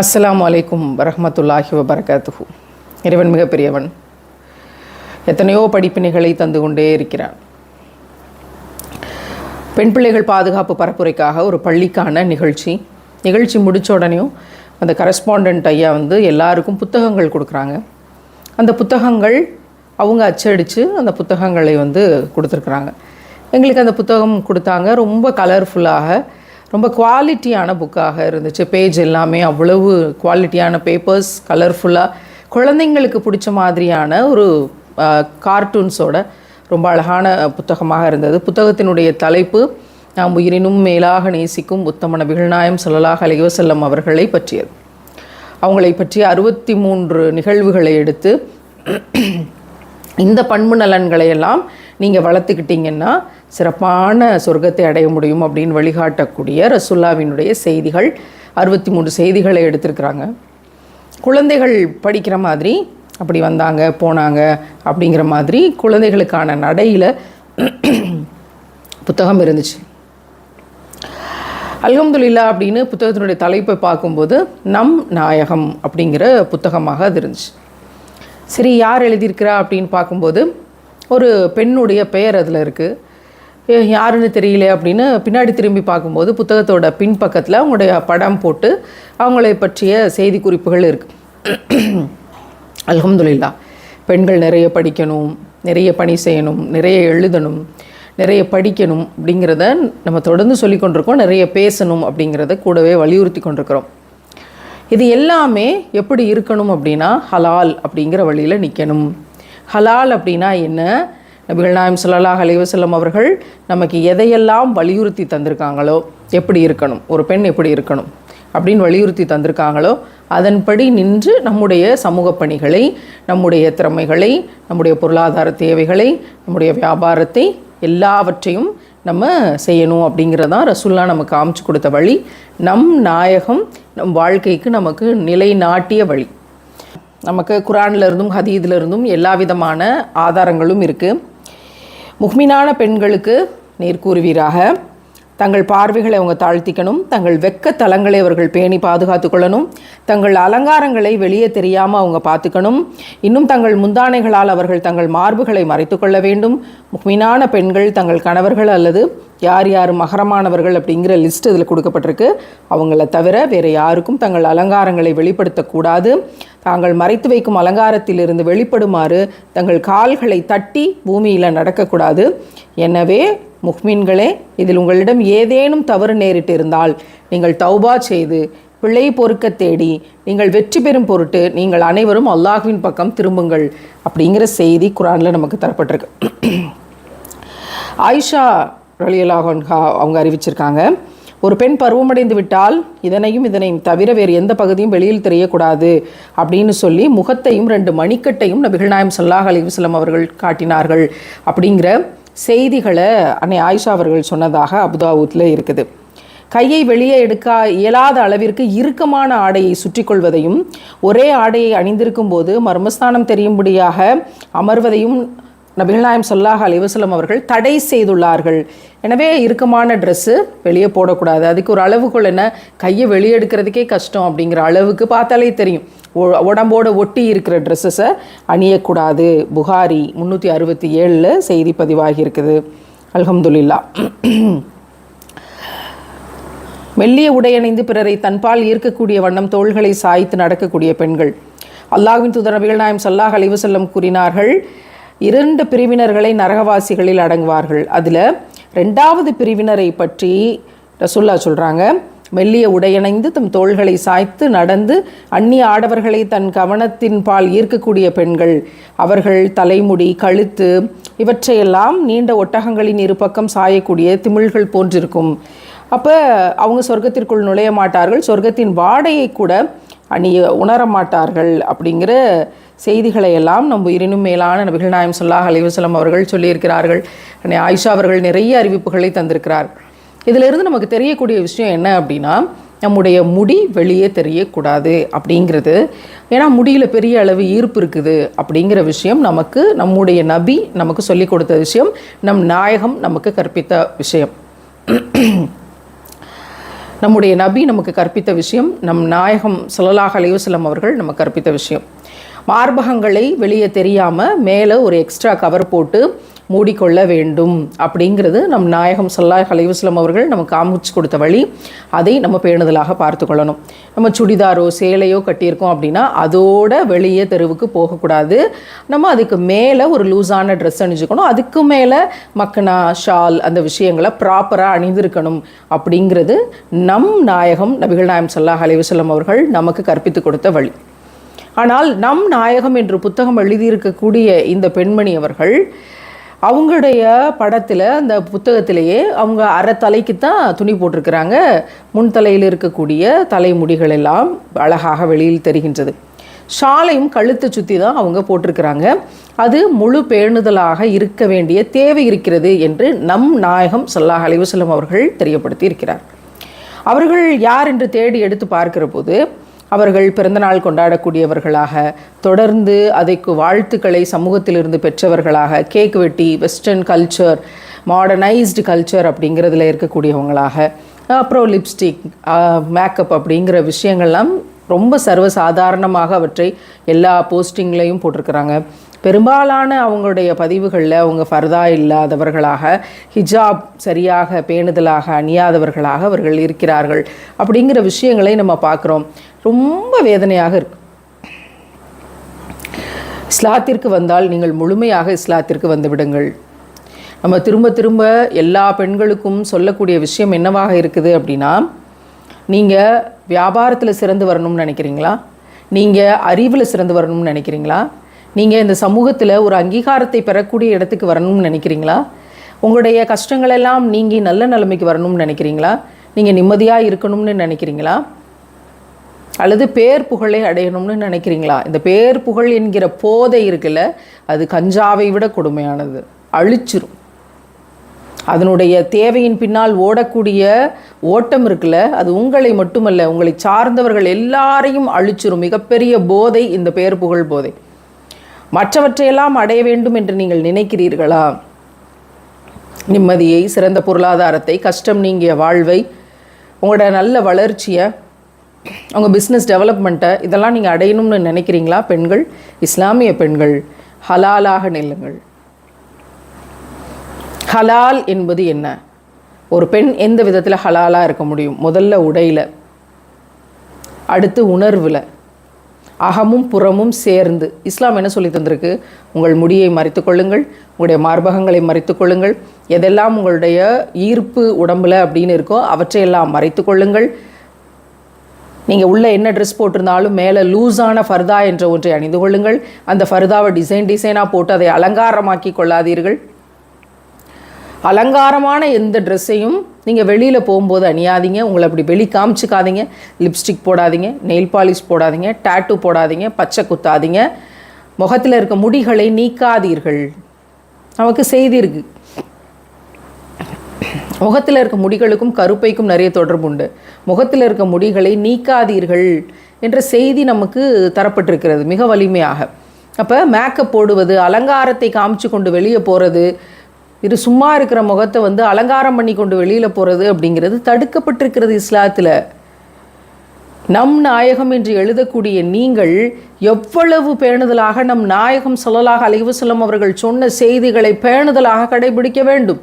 அஸ்ஸலாமு அலைக்கும் வரமத்துல்லாஹி வபரகாத்துஹு. இறைவன் மிகப்பெரியவன். எத்தனையோ படிப்பினைகளை தந்து கொண்டே இருக்கிறான். பெண் பிள்ளைகள் பாதுகாப்பு பரப்புரைக்காக ஒரு பள்ளிக்கான நிகழ்ச்சி. நிகழ்ச்சி முடித்த உடனேயும் அந்த கரஸ்பாண்டன்ட் ஐயா வந்து எல்லாருக்கும் புத்தகங்கள் கொடுக்குறாங்க. அந்த புத்தகங்கள் அவங்க அச்சடித்து அந்த புத்தகங்களை வந்து கொடுத்துருக்குறாங்க. எங்களுக்கு அந்த புத்தகம் கொடுத்தாங்க. ரொம்ப கலர்ஃபுல்லாக ரொம்ப குவாலிட்டியான புக்காக இருந்துச்சு. பேஜ் எல்லாமே அவ்வளவு குவாலிட்டியான பேப்பர்ஸ் கலர்ஃபுல்லாக குழந்தைங்களுக்கு பிடிச்ச மாதிரியான ஒரு கார்ட்டூன்ஸோட ரொம்ப அழகான புத்தகமாக இருந்தது. புத்தகத்தினுடைய தலைப்பு நாம் உயிரினும் மேலாக நேசிக்கும் உத்தம நபிகள் நாயம் ஸல்லல்லாஹு அலைஹி அவர்களை பற்றியது. அவங்களை பற்றி அறுபத்தி மூன்று நிகழ்வுகளை எடுத்து இந்த பண்பு நலன்களை எல்லாம் நீங்கள் வளர்த்துக்கிட்டிங்கன்னா சிறப்பான சொர்க்கத்தை அடைய முடியும் அப்படின்னு வழிகாட்டக்கூடிய ரசுல்லாவினுடைய செய்திகள் அறுபத்தி மூன்று செய்திகளை எடுத்திருக்கிறாங்க. குழந்தைகள் படிக்கிற மாதிரி அப்படி வந்தாங்க போனாங்க அப்படிங்கிற மாதிரி குழந்தைகளுக்கான நடையில் புத்தகம் இருந்துச்சு. அல்ஹம்துல்லா அப்படின்னு புத்தகத்தினுடைய தலைப்பை பார்க்கும்போது நம் நாயகம் அப்படிங்கிற புத்தகமாக அது இருந்துச்சு. சரி யார் எழுதியிருக்கிறா அப்படின்னு பார்க்கும்போது ஒரு பெண்ணுடைய பெயர் அதில் இருக்குது யாருன்னு தெரியல அப்படின்னு பின்னாடி திரும்பி பார்க்கும்போது புத்தகத்தோட பின்பக்கத்தில் அவங்களுடைய படம் போட்டு அவங்களை பற்றிய செய்தி குறிப்புகள் இருக்குது அலமதுல்லா பெண்கள் நிறைய படிக்கணும் நிறைய பணி செய்யணும் நிறைய எழுதணும் நிறைய படிக்கணும் அப்படிங்கிறத நம்ம தொடர்ந்து சொல்லி கொண்டிருக்கோம் நிறைய பேசணும் அப்படிங்கிறத கூடவே வலியுறுத்தி கொண்டிருக்கிறோம். இது எல்லாமே எப்படி இருக்கணும் அப்படின்னா ஹலால் அப்படிங்கிற வழியில் நிற்கணும் ஹலால் அப்படின்னா என்ன? நபிகள் நாயம் சுல்லாஹ் அலைஹி அவர்கள் நமக்கு எதையெல்லாம் வலியுறுத்தி தந்திருக்காங்களோ எப்படி இருக்கணும்? ஒரு பெண் எப்படி இருக்கணும்? அப்படின்னு வலியுறுத்தி தந்திருக்காங்களோ அதன்படி நின்று நம்முடைய சமூக பணிகளை நம்முடைய திறமைகளை நம்முடைய பொருளாதார தேவைகளை நம்முடைய வியாபாரத்தை எல்லாவற்றையும் நம்ம செய்யணும் அப்படிங்கிறதான் ரசுல்லா நமக்கு காமிச்சு கொடுத்த வழி. நம் நாயகம் நம் வாழ்க்கைக்கு நமக்கு நிலைநாட்டிய வழி. நமக்கு குரான்லேருந்தும் இருந்தும் இருந்தும் எல்லா விதமான ஆதாரங்களும் இருக்குது முக்மினான பெண்களுக்கு நீர் கூறுவீராக. தங்கள் பார்வைகளை அவங்க தாழ்த்திக்கணும் தங்கள் வெக்க தலங்களை அவர்கள் பேணி பாதுகாத்து கொள்ளணும் தங்கள் அலங்காரங்களை வெளியே தெரியாமல் அவங்க பார்த்துக்கணும். இன்னும் தங்கள் முந்தானைகளால் அவர்கள் தங்கள் மார்புகளை மறைத்து கொள்ள வேண்டும். முக்மீனான பெண்கள் தங்கள் கணவர்கள் அல்லது யார் யார் மகரமானவர்கள் அப்படிங்கிற லிஸ்ட் இதில் கொடுக்கப்பட்டிருக்கு. அவங்கள தவிர வேறு யாருக்கும் தங்கள் அலங்காரங்களை வெளிப்படுத்தக்கூடாது தாங்கள் மறைத்து வைக்கும் அலங்காரத்திலிருந்து வெளிப்படுமாறு தங்கள் கால்களை தட்டி பூமியில் நடக்கக்கூடாது எனவே முஹ்மின்களே இதில் உங்களிடம் ஏதேனும் தவறு நேரிட்டு இருந்தால் நீங்கள் தௌபா செய்து பிழை பொறுக்க தேடி நீங்கள் வெற்றி பெறும் பொருட்டு நீங்கள் அனைவரும் அல்லாஹ்வின் பக்கம் திரும்புங்கள் அப்படிங்கிற செய்தி குரானில் நமக்கு தரப்பட்டிருக்கு. ஆயிஷா ரலியலாகன்ஹா அவங்க அறிவிச்சிருக்காங்க ஒரு பெண் பருவமடைந்து விட்டால் இதனையும் இதனையும் தவிர வேறு எந்த பகுதியும் வெளியில் தெரியக்கூடாது அப்படின்னு சொல்லி முகத்தையும் ரெண்டு மணிக்கட்டையும் நபிகள் நாயம் சல்லாஹ் அலிவசலம் அவர்கள் காட்டினார்கள் அப்படிங்கிற செய்திகளை அன்னை ஆயிஷா அவர்கள் சொன்னதாக அபுதாவூத்தில் இருக்குது. கையை வெளியே எடுக்க இயலாத அளவிற்கு இறுக்கமான ஆடையை சுற்றி கொள்வதையும் ஒரே ஆடையை அணிந்திருக்கும் போது மர்மஸ்தானம் தெரியும்படியாக அமர்வதையும் நபிகள் நாயம் சொல்லாஹ் அலிவசலம் அவர்கள் தடை செய்துள்ளார்கள். எனவே இறுக்கமான ட்ரெஸ்ஸு வெளியே போடக்கூடாது. அதுக்கு ஒரு அளவுக்குள் என்ன? கையை வெளியே எடுக்கிறதுக்கே கஷ்டம் அப்படிங்கிற அளவுக்கு பார்த்தாலே தெரியும். ஒ- உடம்போட ஒட்டி இருக்கிற ட்ரெஸ்ஸஸை அணியக்கூடாது. புகாரி முந்நூற்றி அறுபத்தி ஏழில் செய்தி பதிவாகி இருக்குது. அல்ஹம்துலில்லா. மெல்லிய உடையணிந்து பிறரை தன்பால் ஈர்க்கக்கூடிய வண்ணம் தோள்களை சாய்த்து நடக்கக்கூடிய பெண்கள். அல்லாஹ்வின் தூதர் நபிகள் நாயம் சல்லாஹ் அலிவசல்லம் கூறினார்கள் இரண்டு பிரிவினர்களை நரகவாசிகளில் அடங்குவார்கள். அதில் ரெண்டாவது பிரிவினரை பற்றி ரசுல்லா சொல்கிறாங்க மெல்லிய உடையணைந்து தம் தோள்களை சாய்த்து நடந்து அந்நிய ஆடவர்களை தன் கவனத்தின் பால் ஈர்க்கக்கூடிய பெண்கள். அவர்கள் தலைமுடி கழுத்து இவற்றையெல்லாம் நீண்ட ஒட்டகங்களின் இரு பக்கம் சாயக்கூடிய திமிழ்கள் போன்றிருக்கும். அப்போ அவங்க சொர்க்கத்திற்குள் நுழைய மாட்டார்கள் சொர்க்கத்தின் வாடையை கூட அணிய உணர மாட்டார்கள் அப்படிங்கிற செய்திகளை எல்லாம் நம் உயிரினும் மேலான நபிகள் நாயம் சொல்லாஹ் அலிவசலம் அவர்கள் சொல்லியிருக்கிறார்கள். அன்னை ஆயிஷா அவர்கள் நிறைய அறிவிப்புகளை தந்திருக்கிறார். இதிலிருந்து நமக்கு தெரியக்கூடிய விஷயம் என்ன அப்படின்னா நம்முடைய முடி வெளியே தெரியக்கூடாது அப்படிங்கிறது. ஏன்னா முடியில் பெரிய அளவு ஈர்ப்பு இருக்குது அப்படிங்கிற விஷயம் நமக்கு நம்முடைய நபி நமக்கு சொல்லிக் கொடுத்த விஷயம் நம் நாயகம் நமக்கு கற்பித்த விஷயம். நம்முடைய நபி நமக்கு கற்பித்த விஷயம் நம் நாயகம் ஸல்லல்லாஹு அலைவசலம் அவர்கள் நமக்கு கற்பித்த விஷயம். மார்பகங்களை வெளியே தெரியாமல் மேலே ஒரு எக்ஸ்ட்ரா கவர் போட்டு மூடிக்கொள்ள வேண்டும். அப்படிங்கிறது நம் நாயகம் சல்லாஹ் அலைவாஸ்லம் அவர்கள் நமக்கு காமிச்சு கொடுத்த வழி. அதை நம்ம பேணுதலாக பார்த்து கொள்ளணும். நம்ம சுடிதாரோ சேலையோ கட்டியிருக்கோம் அப்படின்னா அதோட வெளியே தெருவுக்கு போகக்கூடாது. நம்ம அதுக்கு மேலே ஒரு லூஸான ட்ரெஸ் அணிஞ்சுக்கணும். அதுக்கு மேலே மக்கனா ஷால் அந்த விஷயங்களை ப்ராப்பராக அணிந்திருக்கணும் அப்படிங்கிறது நம் நாயகம் நபிகள் நாயம் சல்லாஹ் அலைவாஸ்லம் அவர்கள் நமக்கு கற்பித்து கொடுத்த வழி. ஆனால் நம் நாயகம் என்று புத்தகம் எழுதியிருக்கக்கூடிய இந்த பெண்மணி அவர்கள் அவங்களுடைய படத்தில் அந்த புத்தகத்திலேயே அவங்க அரை தலைக்கு தான் துணி போட்டிருக்கிறாங்க. முன்தலையில் இருக்கக்கூடிய தலைமுடிகள் எல்லாம் அழகாக வெளியில் தெரிகின்றது. ஷாலையும் கழுத்தை சுற்றி தான் அவங்க போட்டிருக்கிறாங்க. அது முழு பேணுதலாக இருக்க வேண்டிய தேவை இருக்கிறது என்று நம் நாயகம் ஸல்லல்லாஹு அலைஹி அவர்கள் தெரியப்படுத்தி இருக்கிறார் அவர்கள் யார் என்று தேடி எடுத்து பார்க்கிற போது அவர்கள் பிறந்தநாள் கொண்டாடக்கூடியவர்களாக தொடர்ந்து அதைக்கு வாழ்த்துக்களை சமூகத்திலிருந்து பெற்றவர்களாக கேக் வெட்டி வெஸ்டர்ன் கல்ச்சர் மாடர்னைஸ்டு கல்ச்சர் அப்படிங்கிறதுல இருக்கக்கூடியவங்களாக அப்புறம் லிப்ஸ்டிக் மேக்கப் அப்படிங்கிற விஷயங்கள்லாம் ரொம்ப சர்வசாதாரணமாக அவற்றை எல்லா போஸ்டிங்லேயும் போட்டிருக்கிறாங்க. பெரும்பாலான அவங்களுடைய பதிவுகளில் அவங்க ஃபர்தா இல்லாதவர்களாக ஹிஜாப் சரியாக பேணுதலாக அணியாதவர்களாக அவர்கள் இருக்கிறார்கள். அப்படிங்கிற விஷயங்களை நம்ம பார்க்குறோம். ரொம்ப வேதனையாக இருக்கு. இஸ்லாத்திற்கு வந்தால் நீங்கள் முழுமையாக இஸ்லாத்திற்கு வந்துவிடுங்கள் நம்ம திரும்ப திரும்ப எல்லா பெண்களுக்கும் சொல்லக்கூடிய விஷயம் என்னவாக இருக்குது அப்படின்னா நீங்கள் வியாபாரத்தில் சிறந்து வரணும்னு நினைக்கிறீங்களா? நீங்கள் அறிவில் சிறந்து வரணும்னு நினைக்கிறீங்களா? நீங்கள் இந்த சமூகத்தில் ஒரு அங்கீகாரத்தை பெறக்கூடிய இடத்துக்கு வரணும்னு நினைக்கிறீங்களா? உங்களுடைய கஷ்டங்களெல்லாம் நீங்கி நல்ல நிலைமைக்கு வரணும்னு நினைக்கிறீங்களா? நீங்கள் நிம்மதியாக இருக்கணும்னு நினைக்கிறீங்களா? அல்லது பேர் புகழை அடையணும்னு நினைக்கிறீங்களா? இந்த பேர் புகழ் என்கிற போதை இருக்குல்ல அது கஞ்சாவை விட கொடுமையானது. அழிச்சிரும். அதனுடைய தேவையின் பின்னால் ஓடக்கூடிய ஓட்டம் இருக்குல்ல அது உங்களை மட்டுமல்ல உங்களை சார்ந்தவர்கள் எல்லாரையும் அழிச்சிரும். மிகப்பெரிய போதை இந்த பேர் புகழ் போதை. மற்றவற்றையெல்லாம் அடைய வேண்டும் என்று நீங்கள் நினைக்கிறீர்களா? நிம்மதியை சிறந்த பொருளாதாரத்தை கஷ்டம் நீங்கிய வாழ்வை உங்களோட நல்ல வளர்ச்சியை உங்கள் பிஸ்னஸ் டெவலப்மெண்ட்டை இதெல்லாம் நீங்கள் அடையணும்னு நினைக்கிறீங்களா பெண்கள்? இஸ்லாமிய பெண்கள் ஹலாலாக நில்லுங்கள். ஹலால் என்பது என்ன? ஒரு பெண் எந்த விதத்தில் ஹலாலாக இருக்க முடியும்? முதல்ல உடையில் அடுத்து உணர்வில் அகமும் புறமும் சேர்ந்து. இஸ்லாம் என்ன சொல்லி தந்திருக்கு? உங்கள் முடியை மறைத்து கொள்ளுங்கள் உங்களுடைய மார்பகங்களை மறைத்து கொள்ளுங்கள். எதெல்லாம் உங்களுடைய ஈர்ப்பு உடம்புல அப்படின்னு இருக்கோ அவற்றையெல்லாம் மறைத்து கொள்ளுங்கள். நீங்கள் உள்ளே என்ன ட்ரெஸ் போட்டிருந்தாலும் மேலே லூஸான ஃபர்தா என்ற ஒன்றை அணிந்து கொள்ளுங்கள். அந்த ஃபர்தாவை டிசைன் டிசைனாக போட்டு அதை அலங்காரமாக்கி கொள்ளாதீர்கள். அலங்காரமான எந்த ட்ரெஸ்ஸையும் நீங்கள் வெளியில் போகும்போது அணியாதீங்க. உங்களை அப்படி வெளி காமிச்சிக்காதீங்க. லிப்ஸ்டிக் போடாதீங்க நெயில் பாலிஷ் போடாதீங்க டேட்டூ போடாதீங்க பச்சை குத்தாதீங்க. முகத்தில் இருக்க முடிகளை நீக்காதீர்கள். நமக்கு செய்தி இருக்குது முகத்தில் இருக்க முடிகளுக்கும் கருப்பைக்கும் நிறைய தொடர்பு உண்டு. முகத்தில் இருக்க முடிகளை நீக்காதீர்கள் என்ற செய்தி நமக்கு தரப்பட்டிருக்கிறது மிக வலிமையாக. அப்போ மேக்கப் போடுவது அலங்காரத்தை காமிச்சு கொண்டு வெளியே போகிறது இது சும்மா இருக்கிற முகத்தை வந்து அலங்காரம் பண்ணி கொண்டு வெளியில் போகிறது அப்படிங்கிறது தடுக்கப்பட்டிருக்கிறது இஸ்லாத்தில். நம் நாயகம் என்று எழுதக்கூடிய நீங்கள் எவ்வளவு பேணுதலாக நம் நாயகம் சொல்லலாக அலைவசல்லம் அவர்கள் சொன்ன செய்திகளை பேணுதலாக கடைபிடிக்க வேண்டும்.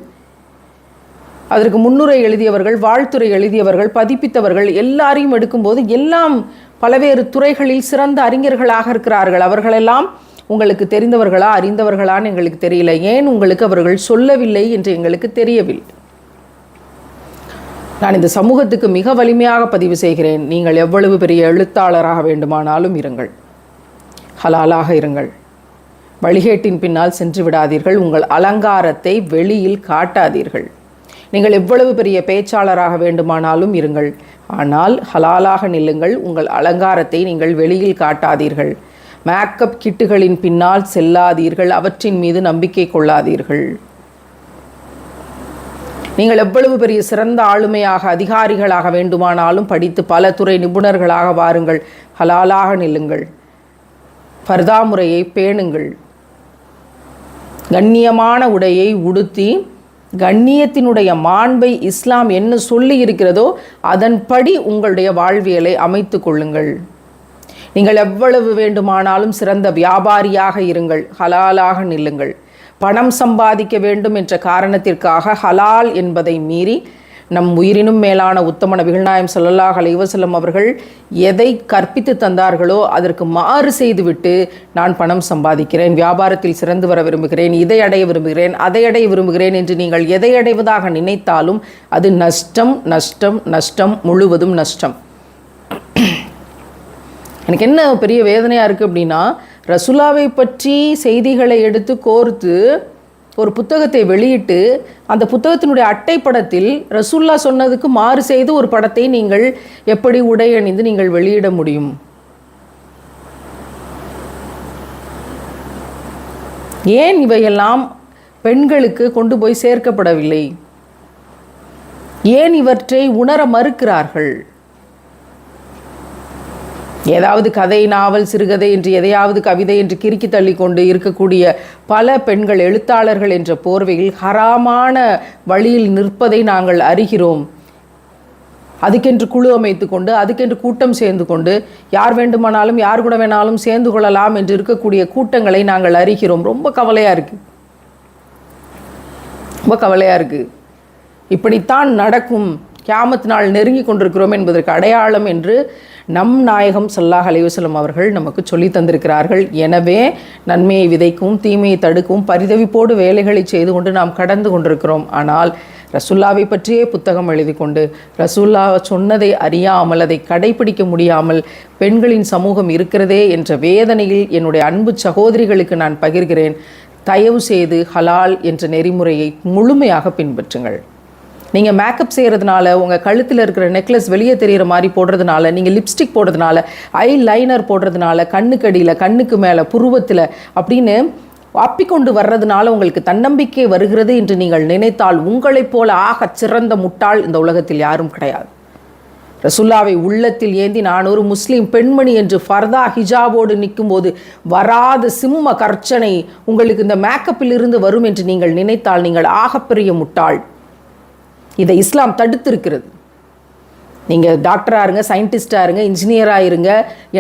அதற்கு முன்னுரை எழுதியவர்கள் வாழ்த்துறை எழுதியவர்கள் பதிப்பித்தவர்கள் எல்லாரையும் எடுக்கும்போது எல்லாம் பல்வேறு துறைகளில் சிறந்த அறிஞர்களாக இருக்கிறார்கள். அவர்களெல்லாம் உங்களுக்கு தெரிந்தவர்களா அறிந்தவர்களான்னு எங்களுக்கு தெரியல. ஏன் உங்களுக்கு அவர்கள் சொல்லவில்லை என்று எங்களுக்கு தெரியவில்லை. நான் இந்த சமூகத்துக்கு மிக வலிமையாக பதிவு செய்கிறேன். நீங்கள் எவ்வளவு பெரிய எழுத்தாளராக வேண்டுமானாலும் இருங்கள். ஹலாலாக இருங்கள். வழிகேட்டின் பின்னால் சென்று விடாதீர்கள். உங்கள் அலங்காரத்தை வெளியில் காட்டாதீர்கள். நீங்கள் எவ்வளவு பெரிய பேச்சாளராக வேண்டுமானாலும் இருங்கள். ஆனால் ஹலாலாக நில்லுங்கள். உங்கள் அலங்காரத்தை நீங்கள் வெளியில் காட்டாதீர்கள். மேக்கப் கிட்டுகளின் பின்னால் செல்லாதீர்கள். அவற்றின் மீது நம்பிக்கை கொள்ளாதீர்கள். நீங்கள் எவ்வளவு பெரிய சிறந்த ஆளுமையாக அதிகாரிகளாக வேண்டுமானாலும் படித்து பல துறை நிபுணர்களாக வாருங்கள். ஹலாலாக நில்லுங்கள். ஃபர்தா முறையை பேணுங்கள். கண்ணியமான உடையை உடுத்தி கண்ணியத்தினுடைய மாண்பை இஸ்லாம் என்ன சொல்லி இருக்கிறதோ அதன்படி உங்களுடைய வாழ்வியலை அமைத்து கொள்ளுங்கள். நீங்கள் எவ்வளவு வேண்டுமானாலும் சிறந்த வியாபாரியாக இருங்கள் ஹலாலாக நில்லுங்கள். பணம் சம்பாதிக்க வேண்டும் என்ற காரணத்திற்காக ஹலால் என்பதை மீறி நம் உயிரினும் மேலான உத்தம நபிகள் நாயம் சொல்லல்லாஹ் அலைவசல்லம் அவர்கள் எதை கற்பித்து தந்தார்களோ அதற்கு மாறு செய்துவிட்டு நான் பணம் சம்பாதிக்கிறேன் வியாபாரத்தில் சிறந்து வர விரும்புகிறேன் இதை அடைய விரும்புகிறேன் அதை அடைய விரும்புகிறேன் என்று நீங்கள் எதை அடைவதாக நினைத்தாலும் அது நஷ்டம் நஷ்டம் நஷ்டம் முழுவதும் நஷ்டம். எனக்கு என்ன பெரிய வேதனையாக இருக்குது அப்படின்னா ரசுலாவை பற்றி செய்திகளை எடுத்து கோர்த்து ஒரு புத்தகத்தை வெளியிட்டு அந்த புத்தகத்தினுடைய அட்டை படத்தில் ரசுல்லா சொன்னதுக்கு மாறு செய்து ஒரு படத்தை நீங்கள் எப்படி உடை அணிந்து நீங்கள் வெளியிட முடியும்? ஏன் இவையெல்லாம் பெண்களுக்கு கொண்டு போய் சேர்க்கப்படவில்லை? ஏன் இவற்றை உணர மறுக்கிறார்கள்? ஏதாவது கதை நாவல் சிறுகதை என்று எதையாவது கவிதை என்று கிறுக்கி தள்ளி கொண்டு இருக்கக்கூடிய பல பெண்கள் எழுத்தாளர்கள் என்ற போர்வையில் ஹராமான வழியில் நிற்பதை நாங்கள் அறிகிறோம். அதுக்கென்று குழு அமைத்து கொண்டு அதுக்கென்று கூட்டம் சேர்ந்து கொண்டு யார் வேண்டுமானாலும் யார் கூட வேணாலும் சேர்ந்து கொள்ளலாம் என்று இருக்கக்கூடிய கூட்டங்களை நாங்கள் அறிகிறோம். ரொம்ப கவலையாக இருக்குது ரொம்ப கவலையாக இருக்குது இப்படித்தான் நடக்கும். கியாமத்து நாள் நெருங்கி கொண்டிருக்கிறோம் என்பதற்கு அடையாளம் என்று நம் நாயகம் சல்லாஹ் அலைவசலம் அவர்கள் நமக்கு சொல்லி தந்திருக்கிறார்கள். எனவே நன்மையை விதைக்கும் தீமையை தடுக்கும் பரிதவிப்போடு வேலைகளை செய்து கொண்டு நாம் கடந்து கொண்டிருக்கிறோம். ஆனால் ரசுல்லாவை பற்றியே புத்தகம் எழுதி கொண்டு ரசுல்லா சொன்னதை அறியாமல் அதை கடைபிடிக்க முடியாமல் பெண்களின் சமூகம் இருக்கிறதே என்ற வேதனையில் என்னுடைய அன்பு சகோதரிகளுக்கு நான் பகிர்கிறேன். தயவு செய்து ஹலால் என்ற நெறிமுறையை முழுமையாக பின்பற்றுங்கள். நீங்கள் மேக்கப் செய்கிறதுனால உங்கள் கழுத்தில் இருக்கிற நெக்லஸ் வெளியே தெரிகிற மாதிரி போடுறதுனால நீங்கள் லிப்ஸ்டிக் போடுறதுனால ஐ லைனர் போடுறதுனால கண்ணுக்கடியில் கண்ணுக்கு மேலே புருவத்தில் அப்படின்னு அப்பிக்கொண்டு வர்றதுனால உங்களுக்கு தன்னம்பிக்கை வருகிறது என்று நீங்கள் நினைத்தால் உங்களைப் போல ஆகச் சிறந்த முட்டாள் இந்த உலகத்தில் யாரும் கிடையாது. ரசுல்லாவை உள்ளத்தில் ஏந்தி நான் ஒரு முஸ்லீம் பெண்மணி என்று ஃபர்தா ஹிஜாபோடு நிற்கும்போது வராத சிம்ம கர்ச்சனை உங்களுக்கு இந்த மேக்கப்பில் இருந்து வரும் என்று நீங்கள் நினைத்தால் நீங்கள் ஆகப்பெரிய முட்டாள். இதை இஸ்லாம் தடுத்திருக்கிறது. நீங்கள் டாக்டராக இருங்க சயின்டிஸ்டாக இருங்க இன்ஜினியராக இருங்க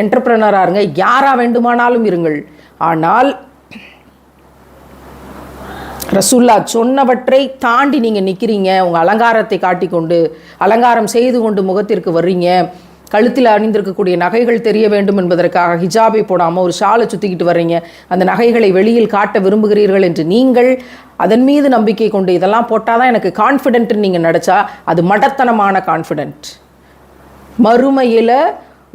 என்டர்பிரனராக இருங்க யாராக வேண்டுமானாலும் இருங்கள். ஆனால் ரசுல்லா சொன்னவற்றை தாண்டி நீங்கள் நிற்கிறீங்க உங்கள் அலங்காரத்தை காட்டிக்கொண்டு அலங்காரம் செய்து கொண்டு முகத்திற்கு வர்றீங்க கழுத்தில் அணிந்திருக்கக்கூடிய நகைகள் தெரிய வேண்டும் என்பதற்காக ஹிஜாபை போடாமல் ஒரு ஷாலை சுற்றிக்கிட்டு வர்றீங்க அந்த நகைகளை வெளியில் காட்ட விரும்புகிறீர்கள் என்று நீங்கள் அதன் மீது நம்பிக்கை கொண்டு இதெல்லாம் போட்டால் தான் எனக்கு கான்ஃபிடென்ட்னு நீங்கள் நினச்சா அது மடத்தனமான கான்ஃபிடென்ட் மறுமையில்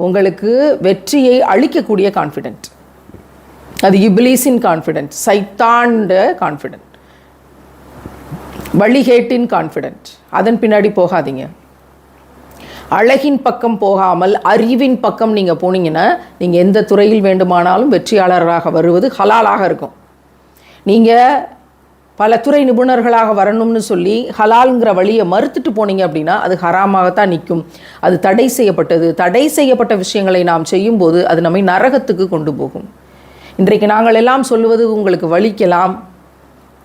உங்களுக்கு வெற்றியை அளிக்கக்கூடிய கான்ஃபிடென்ட் அது இப்லீஸின் கான்ஃபிடென்ட் சைத்தாண்ட கான்ஃபிடென்ட் வழிகேட்டின் கான்ஃபிடென்ட் அதன் பின்னாடி போகாதீங்க. அழகின் பக்கம் போகாமல் அறிவின் பக்கம் நீங்கள் போனீங்கன்னா நீங்கள் எந்த துறையில் வேண்டுமானாலும் வெற்றியாளராக வருவது ஹலாலாக இருக்கும். நீங்கள் பல துறை நிபுணர்களாக வரணும்னு சொல்லி ஹலால்ங்கிற வழியை மறுத்துட்டு போனீங்க அப்படின்னா அது ஹராமாகத்தான் நிற்கும். அது தடை செய்யப்பட்டது. தடை செய்யப்பட்ட விஷயங்களை நாம் செய்யும்போது அது நம்மை நரகத்துக்கு கொண்டு போகும். இன்றைக்கு நாங்கள் எல்லாம் சொல்லுவது உங்களுக்கு வலிக்கலாம்.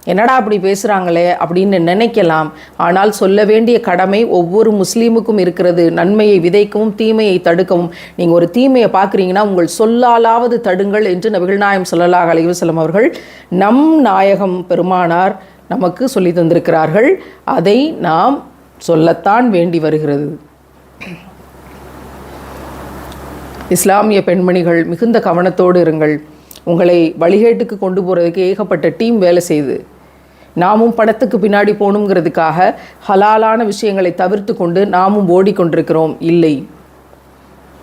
என்னடா அப்படி பேசுகிறாங்களே அப்படின்னு நினைக்கலாம். ஆனால் சொல்ல வேண்டிய கடமை ஒவ்வொரு முஸ்லீமுக்கும் இருக்கிறது. நன்மையை விதைக்கவும் தீமையை தடுக்கவும். நீங்கள் ஒரு தீமையை பார்க்குறீங்கன்னா உங்கள் சொல்லாலாவது தடுங்கள் என்று நபிகள் நாயம் சொல்லலாஹ் அலைவசலம் அவர்கள் நம் நாயகம் பெருமானார் நமக்கு சொல்லி தந்திருக்கிறார்கள். அதை நாம் சொல்லத்தான் வேண்டி வருகிறது. இஸ்லாமிய பெண்மணிகள் மிகுந்த கவனத்தோடு இருங்கள். உங்களை வழிகேட்டுக்கு கொண்டு போகிறதுக்கு ஏகப்பட்ட டீம் வேலை செய்யுது. நாமும் படத்துக்கு பின்னாடி போகணுங்கிறதுக்காக ஹலாலான விஷயங்களை தவிர்த்து கொண்டு நாமும் ஓடிக்கொண்டிருக்கிறோம். இல்லை.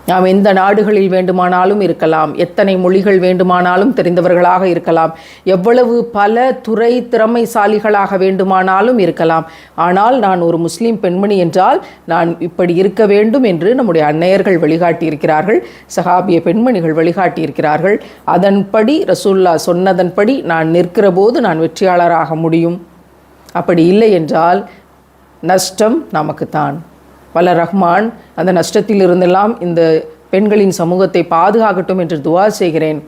நாம் எந்த நாடுகளில் வேண்டுமானாலும் இருக்கலாம் எத்தனை மொழிகள் வேண்டுமானாலும் தெரிந்தவர்களாக இருக்கலாம் எவ்வளவு பல துறை திறமைசாலிகளாக வேண்டுமானாலும் இருக்கலாம். ஆனால் நான் ஒரு முஸ்லீம் பெண்மணி என்றால் நான் இப்படி இருக்க வேண்டும் என்று நம்முடைய அன்னையர்கள் வழிகாட்டியிருக்கிறார்கள் சஹாபிய பெண்மணிகள் வழிகாட்டியிருக்கிறார்கள். அதன்படி ரசூல்லா சொன்னதன்படி நான் நிற்கிற போது நான் வெற்றியாளராக முடியும். அப்படி இல்லை என்றால் நஷ்டம் நமக்குத்தான். வல்ல ரஹ்மான் அந்த நஷ்டத்தில் இருந்தெல்லாம் இந்த பெண்களின் சமூகத்தை பாதுகாக்கட்டும் என்று துவா செய்கிறேன்.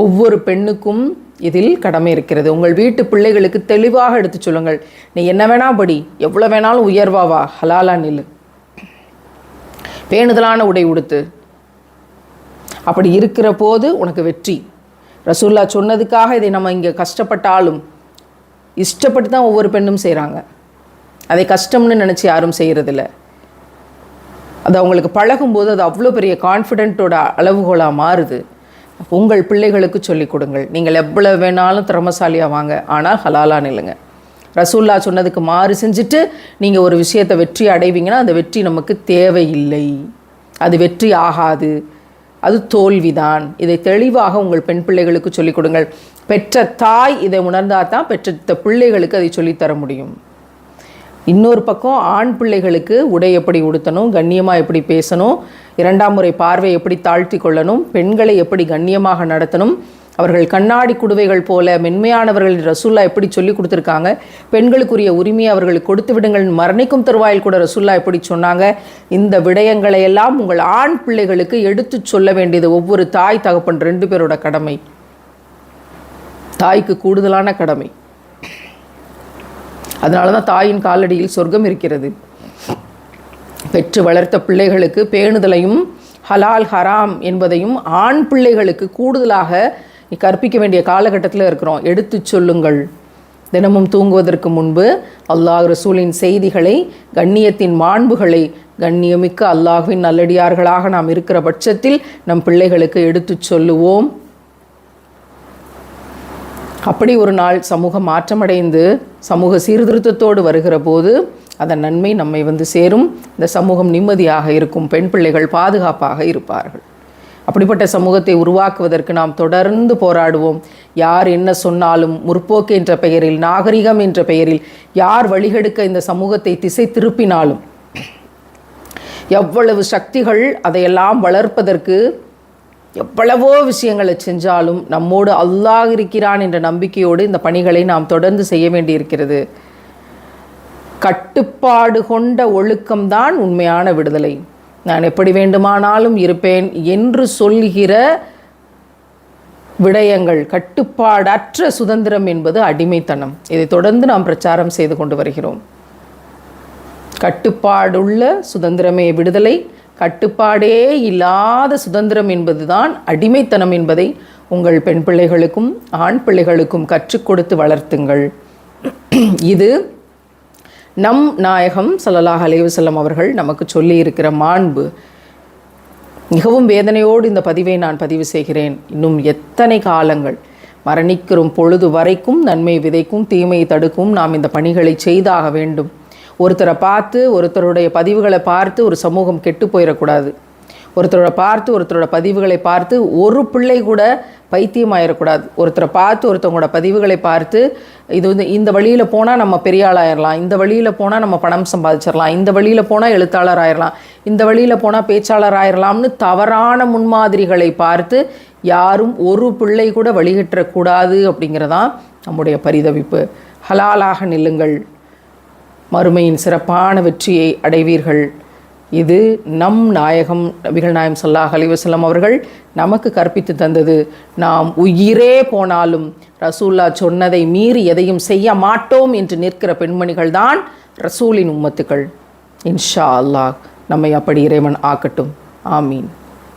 ஒவ்வொரு பெண்ணுக்கும் இதில் கடமை இருக்கிறது. உங்கள் வீட்டு பிள்ளைகளுக்கு தெளிவாக எடுத்து சொல்லுங்கள். நீ என்ன வேணா படி எவ்வளோ வேணாலும் உயர்வாவா ஹலாலா நில்லு. பேணுதலான உடை உடுத்து. அப்படி இருக்கிற போது உனக்கு வெற்றி. ரசூல்லா சொன்னதுக்காக இதை நம்ம இங்கே கஷ்டப்பட்டாலும் இஷ்டப்பட்டு தான் ஒவ்வொரு பெண்ணும் செய்கிறாங்க அதை கஷ்டம்னு நினச்சி யாரும் செய்கிறதில்ல அது அவங்களுக்கு பழகும்போது அது அவ்வளோ பெரிய கான்ஃபிடென்ட்டோட அளவுகோலாக மாறுது. உங்கள் பிள்ளைகளுக்கு சொல்லிக் கொடுங்கள். நீங்கள் எவ்வளோ வேணாலும் திறமசாலியாக வாங்க. ஆனால் ஹலாலா நில்லுங்க. ரசூல்லா சொன்னதுக்கு மாறு செஞ்சுட்டு நீங்கள் ஒரு விஷயத்தை வெற்றி அடைவீங்கன்னா அந்த வெற்றி நமக்கு தேவையில்லை. அது வெற்றி ஆகாது. அது தோல்விதான். இதை தெளிவாக உங்கள் பெண் பிள்ளைகளுக்கு சொல்லிக் கொடுங்கள். பெற்ற தாய் இதை உணர்ந்தால் தான் பெற்ற பிள்ளைகளுக்கு அதை சொல்லித்தர முடியும். இன்னொரு பக்கம் ஆண் பிள்ளைகளுக்கு உடை எப்படி உடுத்தணும் கண்ணியமாக எப்படி பேசணும் இரண்டாம் முறை பார்வை எப்படி தாழ்த்தி கொள்ளணும் பெண்களை எப்படி கண்ணியமாக நடத்தணும் அவர்கள் கண்ணாடி குடுவைகள் போல மென்மையானவர்கள் ரசுல்லா எப்படி சொல்லி கொடுத்துருக்காங்க பெண்களுக்குரிய உரிமையை அவர்களுக்கு கொடுத்து விடுங்கள் மரணிக்கும் தருவாயில் கூட ரசுல்லா எப்படி சொன்னாங்க இந்த விடயங்களை எல்லாம் உங்கள் ஆண் பிள்ளைகளுக்கு எடுத்து சொல்ல வேண்டியது ஒவ்வொரு தாய் தகப்பன் ரெண்டு பேரோட கடமை. தாய்க்கு கூடுதலான கடமை. அதனால தான் தாயின் காலடியில் சொர்க்கம் இருக்கிறது. பெற்று வளர்த்த பிள்ளைகளுக்கு பேணுதலையும் ஹலால் ஹராம் என்பதையும் ஆண் பிள்ளைகளுக்கு கூடுதலாக கற்பிக்க வேண்டிய காலகட்டத்தில் இருக்கிறோம். எடுத்து சொல்லுங்கள். தினமும் தூங்குவதற்கு முன்பு அல்லாஹ் ரசூலின் செய்திகளை கண்ணியத்தின் மாண்புகளை கண்ணியமிக்க அல்லாஹ்வின் நல்லடியார்களாக நாம் இருக்கிற பட்சத்தில் நம் பிள்ளைகளுக்கு எடுத்து சொல்லுவோம். அப்படி ஒரு நாள் சமூகம் மாற்றமடைந்து சமூக சீர்திருத்தத்தோடு வருகிற போது அதன் நன்மை நம்மை வந்து சேரும். இந்த சமூகம் நிம்மதியாக இருக்கும். பெண் பிள்ளைகள் பாதுகாப்பாக இருப்பார்கள். அப்படிப்பட்ட சமூகத்தை உருவாக்குவதற்கு நாம் தொடர்ந்து போராடுவோம். யார் என்ன சொன்னாலும் முற்போக்கு என்ற பெயரில் நாகரிகம் என்ற பெயரில் யார் வழிகெடுக்க இந்த சமூகத்தை திசை திருப்பினாலும் எவ்வளவு சக்திகள் அதையெல்லாம் வளர்ப்பதற்கு எவ்வளவோ விஷயங்களை செஞ்சாலும் நம்மோடு அல்லாஹ் இருக்கிறான் என்ற நம்பிக்கையோடு இந்த பணிகளை நாம் தொடர்ந்து செய்ய வேண்டியிருக்கிறது. கட்டுப்பாடு கொண்ட ஒழுக்கம்தான் உண்மையான விடுதலை. நான் எப்படி வேண்டுமானாலும் இருப்பேன் என்று சொல்கிற விடயங்கள் கட்டுப்பாடற்ற சுதந்திரம் என்பது அடிமைத்தனம். இதை தொடர்ந்து நாம் பிரச்சாரம் செய்து கொண்டு வருகிறோம். கட்டுப்பாடுள்ள சுதந்திரமே விடுதலை. கட்டுப்பாடே இல்லாத சுதந்திரம் என்பதுதான் அடிமைத்தனம் என்பதை உங்கள் பெண் பிள்ளைகளுக்கும் ஆண் பிள்ளைகளுக்கும் கற்றுக் கொடுத்து வளர்த்துங்கள். இது நம் நாயகம் ஸல்லல்லாஹு அலைஹி அவர்கள் நமக்கு சொல்லி இருக்கிற மாண்பு. மிகவும் வேதனையோடு இந்த பதிவை நான் பதிவு செய்கிறேன். இன்னும் எத்தனை காலங்கள்? மரணிக்கிறோம் பொழுது வரைக்கும் நன்மை விதைக்கும் தீமையை தடுக்கும் நாம் இந்த பணிகளை செய்தாக வேண்டும். ஒருத்தரை பார்த்து ஒருத்தருடைய பதிவுகளை பார்த்து ஒரு சமூகம் கெட்டு போயிடக்கூடாது ஒருத்தரோட பார்த்து ஒருத்தரோட பதிவுகளை பார்த்து ஒரு பிள்ளை கூட பைத்தியமாயிடக்கூடாது ஒருத்தரை பார்த்து ஒருத்தவங்களோட பதிவுகளை பார்த்து இது வந்து இந்த வழியில் போனால் நம்ம பெரியாளாயிரலாம் இந்த வழியில் போனால் நம்ம பணம் சம்பாதிச்சிடலாம் இந்த வழியில் போனால் எழுத்தாளர் ஆயிரலாம் இந்த வழியில் போனால் பேச்சாளர் ஆயிரலாம்னு தவறான முன்மாதிரிகளை பார்த்து யாரும் ஒரு பிள்ளை கூட வழிகிட்டக்கூடாது அப்படிங்கிறதான் நம்முடைய பரிதவிப்பு. ஹலாலாக நில்லுங்கள். மறுமையின் சிறப்பான வெற்றியை அடைவீர்கள். இது நம் நாயகம் நபிகள் நாயம் சல்லாஹ் அலிவசல்லம் அவர்கள் நமக்கு கற்பித்து தந்தது. நாம் உயிரே போனாலும் ரசூல்லா சொன்னதை மீறி எதையும் செய்ய மாட்டோம் என்று நிற்கிற பெண்மணிகள் தான் ரசூலின் உம்மத்துக்கள். இன்ஷா அல்லாஹ் நம்மை அப்படி இறைவன் ஆக்கட்டும். ஆமீன்.